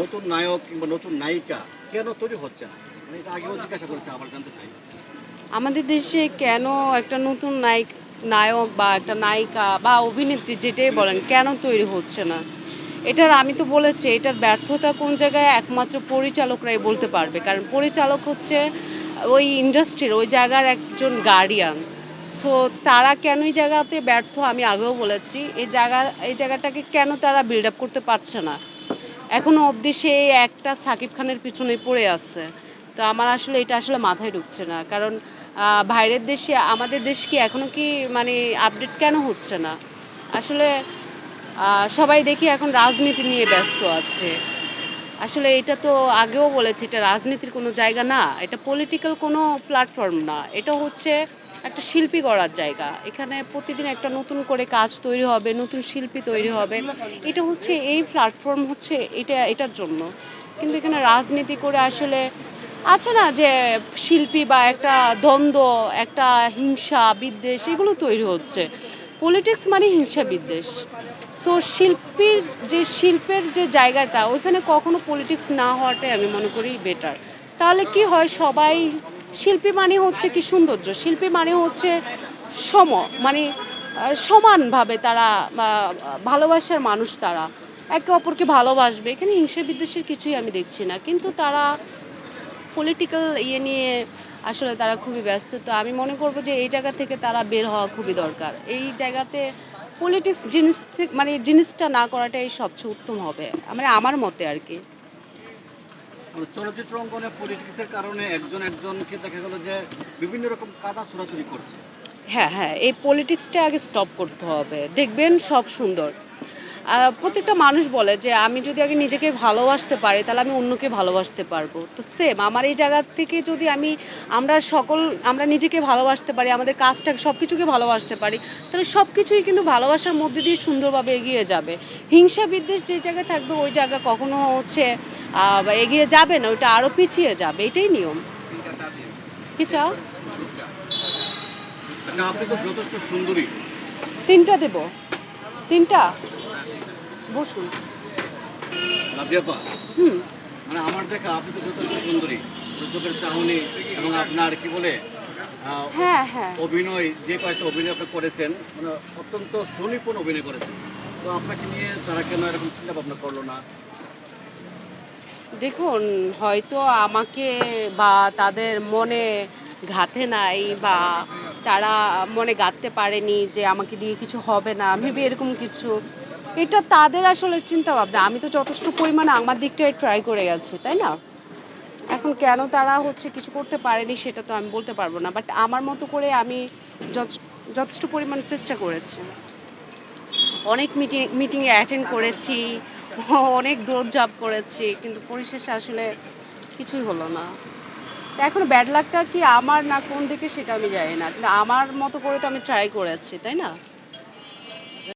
নতুন নায়ক কিংবা নতুন নায়িকা কেন তৈরি হচ্ছে না? মানে এটা আগেও জিজ্ঞাসা করেছে, আবার জানতে চাই। আমাদের দেশে কেন একটা নতুন নায়ক নায়ক বা একটা নায়িকা বা অভিনেত্রী যেটাই বলেন, কেন তৈরি হচ্ছে না? এটার আমি তো বলেছি, এটার ব্যর্থতা কোন জায়গায় একমাত্র পরিচালকরাই বলতে পারবে। কারণ পরিচালক হচ্ছে ওই ইন্ডাস্ট্রির, ওই জায়গার একজন গার্ডিয়ান সো তারা কেন এই জায়গাতে ব্যর্থ আমি আগেও বলেছি, এই জায়গা, এই জায়গাটাকে কেন তারা বিল্ড আপ করতে পারছে না? এখনও অবধি সে একটা সাকিব খানের পিছনে পড়ে আছে। তো আমার আসলে এটা আসলে মাথায় ঢুকছে না। কারণ বাইরের দেশে, আমাদের দেশ কি এখনও কি মানে আপডেট কেন হচ্ছে না? আসলে সবাই দেখি এখন রাজনীতি নিয়ে ব্যস্ত আছে। আসলে এটা তো আগেও বলেছি, এটা রাজনীতির কোনো জায়গা না। এটা পলিটিক্যাল কোনো প্ল্যাটফর্ম না। এটা হচ্ছে একটা শিল্পী গড়ার জায়গা। এখানে প্রতিদিন একটা নতুন করে কাজ তৈরি হবে, নতুন শিল্পী তৈরি হবে। এটা হচ্ছে, এই প্ল্যাটফর্ম হচ্ছে এটা, এটার জন্য। কিন্তু এখানে রাজনীতি করে আসলে আছে না যে শিল্পী বা একটা দ্বন্দ্ব, একটা হিংসা, বিদ্বেষ, এগুলো তৈরি হচ্ছে। পলিটিক্স মানে হিংসা, বিদ্বেষ। সো শিল্পীর যে, শিল্পের যে জায়গাটা, ওইখানে কখনো পলিটিক্স না হওয়াটাই আমি মনে করি বেটার তাহলে কি হয়? সবাই শিল্পী মানে হচ্ছে কি সৌন্দর্য, শিল্পী মানে হচ্ছে সম মানে সমানভাবে তারা ভালোবাসার মানুষ তারা। একে অপরকে ভালোবাসবে, এখানে হিংসা বিদ্বেষের কিছুই আমি দেখছি না। কিন্তু তারা পলিটিক্যাল ইয়ে নিয়ে আসলে তারা খুবই ব্যস্ত। তো আমি মনে করব যে এই জায়গা থেকে তারা বের হওয়া খুবই দরকার। এই জায়গাতে পলিটিক্স জিনিস মানে জিনিসটা না করাটাই সবচেয়ে উত্তম হবে মানে আমার মতে আর কি। চলচ্চিত্র অঙ্গনে পলিটিক্সের কারণে একজন একজনকে দেখা গেল যে বিভিন্ন রকম কাদা ছোড়াছুড়ি করছে। হ্যাঁ হ্যাঁ এই পলিটিক্সটা আগে স্টপ করতে হবে। দেখবেন সব সুন্দর। প্রত্যেকটা মানুষ বলে যে, আমি যদি আগে নিজেকে ভালোবাসতে পারি, তাহলে আমি অন্যকে ভালোবাসতে পারব। তো সেম আমার এই জায়গা থেকে যদি আমি আমরা সকল, আমরা নিজেকে ভালোবাসতে পারি, আমাদের কাজটা সব কিছুকে ভালোবাসতে পারি, তাহলে সব কিছুই কিন্তু ভালোবাসার মধ্যে দিয়ে সুন্দরভাবে এগিয়ে যাবে। হিংসা বিদ্বেষ যে জায়গায় থাকবে, ওই জায়গা কখনো হচ্ছে এগিয়ে যাবে না ওইটা আরও পিছিয়ে যাবে এটাই নিয়ম। কি চাও? আচ্ছা যথেষ্ট সুন্দরী। তিনটা দেব। তিনটা? বসুন। হুম। মানে আমার দেখা আপনি তো যথেষ্ট সুন্দরী। চোখের চাহনি এবং আপনার কি বলে হ্যাঁ হ্যাঁ। অভিনয় যে কয়েকটা অভিনয় আপনি করেছেন মানে অত্যন্ত সুনিপুণ অভিনয় করেছেন। তো আপনাকে নিয়ে তারা কেন এরকম চিন্তা ভাবনা করল না? দেখুন, হয়তো আমাকে বা তাদের মনে ঘাতে নাই বা তারা মনে গাঁথতে পারেনি যে আমাকে দিয়ে কিছু হবে না, ভেবে এরকম কিছু। এটা তাদের আসলে চিন্তা ভাবনা আমি তো যথেষ্ট পরিমাণে আমার দিকটাই ট্রাই করে গেছি তাই না? এখন কেন তারা হচ্ছে কিছু করতে পারেনি সেটা তো আমি বলতে পারব না। বাট আমার মতো করে আমি যথেষ্ট পরিমাণ চেষ্টা করেছি। অনেক মিটিং মিটিংয়ে অ্যাটেন্ড করেছি, অনেক দৌড়ঝাঁপ করেছি, কিন্তু পরিশেষে আসলে কিছুই হলো না। তো এখন ব্যাড লাকটা কি আমার না কোন দিকে সেটা আমি জানি না, কিন্তু আমার মতো করে তো আমি ট্রাই করেছি, তাই না?